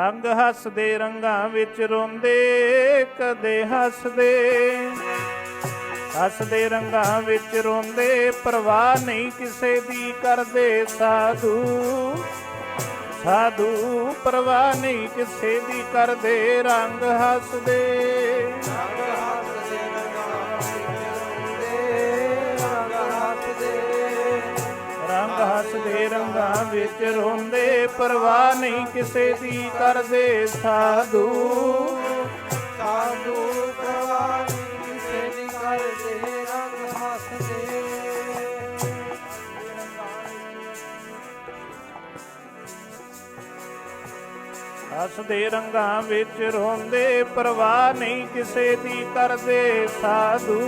ਰੰਗ ਹੱਸਦੇ, ਰੰਗਾਂ ਵਿੱਚ ਰੋਂਦੇ, ਕਦੇ ਹੱਸਦੇ। ਹੱਸਦੇ, ਰੰਗਾਂ ਵਿੱਚ ਰੋਂਦੇ, ਪਰਵਾਹ ਨਹੀਂ ਕਿਸੇ ਦੀ ਕਰਦੇ ਸਾਧੂ। ਸਾਧੂ, ਪਰਵਾਹ ਨਹੀਂ ਕਿਸੇ ਦੀ ਕਰਦੇ, ਰੰਗ ਹੱਸਦੇ। ਰੰਗ ਹੱਸਦੇ, ਰੰਗਾਂ ਵਿੱਚ ਰੋਂਦੇ ਪਰਵਾਹ ਨਹੀਂ ਕਿਸੇ ਦੀ ਕਰਦੇ ਸਾਧੂ ਸਾਧੂ ਪ੍ਰਵਾਨੀ ਕਿਸੇ ਦੀ ਕਰਦੇ ਰੰਗ ਹੱਸਦੇ। ਹੱਸਦੇ ਰੰਗਾਂ ਵਿੱਚ ਰੋਂਦੇ, ਪਰਵਾਹ ਨਹੀਂ ਕਿਸੇ ਦੀ ਕਰਦੇ ਸਾਧੂ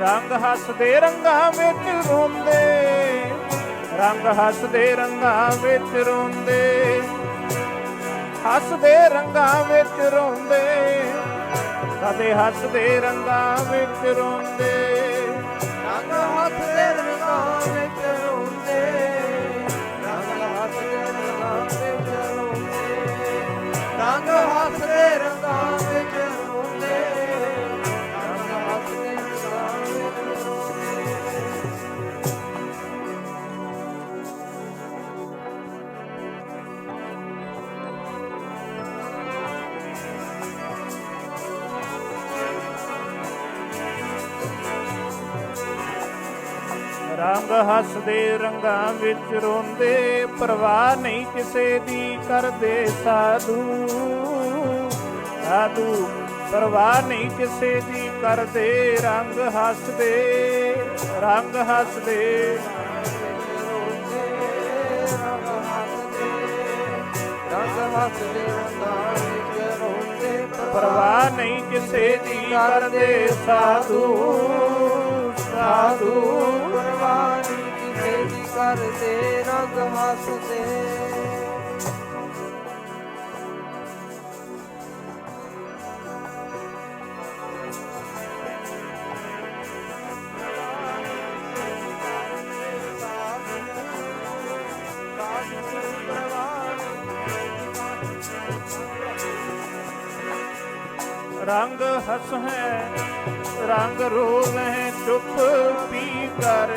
ਰੰਗ ਹੱਸਦੇ ਰੰਗਾਂ ਵਿੱਚ ਰੋਂਦੇ। ਰੰਗ ਹੱਸਦੇ ਰੰਗਾਂ ਵਿੱਚ ਰੋਂਦੇ। ਹੱਸਦੇ ਰੰਗਾਂ ਵਿੱਚ ਰੋਂਦੇ। ਕਦੇ ਹੱਸਦੇ ਰੰਗਾਂ ਵਿੱਚ ਰੋਂਦੇ। ਰੰਗ ਹੱਸਦੇ ਰੰਗਾਂ ਵਿੱਚ ਰੋਂਦੇ ਪਰਵਾਹ ਨਹੀਂ ਕਿਸੇ ਦੀ ਕਰਦੇ ਸਾਧੂ। ਸਾਧੂ ਪਰਵਾਹ ਨਹੀਂ ਕਿਸੇ ਦੀ ਕਰਦੇ ਰੰਗ ਹੱਸਦੇ ਰੰਗ ਹੱਸਦੇ। ਪਰਵਾਹ ਨਹੀਂ ਕਿਸੇ ਦੀ ਕਰਦੇ ਸਾਧੂ। ਸਾਧੂ। ਕਿਸੇ ਦੀ ਕਰਦੇ ਰੰਗ ਹੱਸਦੇ ਰੰਗ ਹੱਸ ਹੈ ਰੰਗ ਰੋਵ ਹੈ ਚੁੱਪ ਪੀ ਕਰ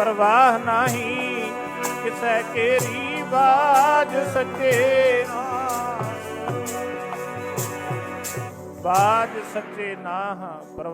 ਪਰਵਾਹ ਨਹੀਂ ਕਿਸੈ ਕੇਰੀ ਬਾਜ ਸੱਚੇ ਬਾਜ ਸੱਚੇ ਨਾ ਪਰਵਾਹ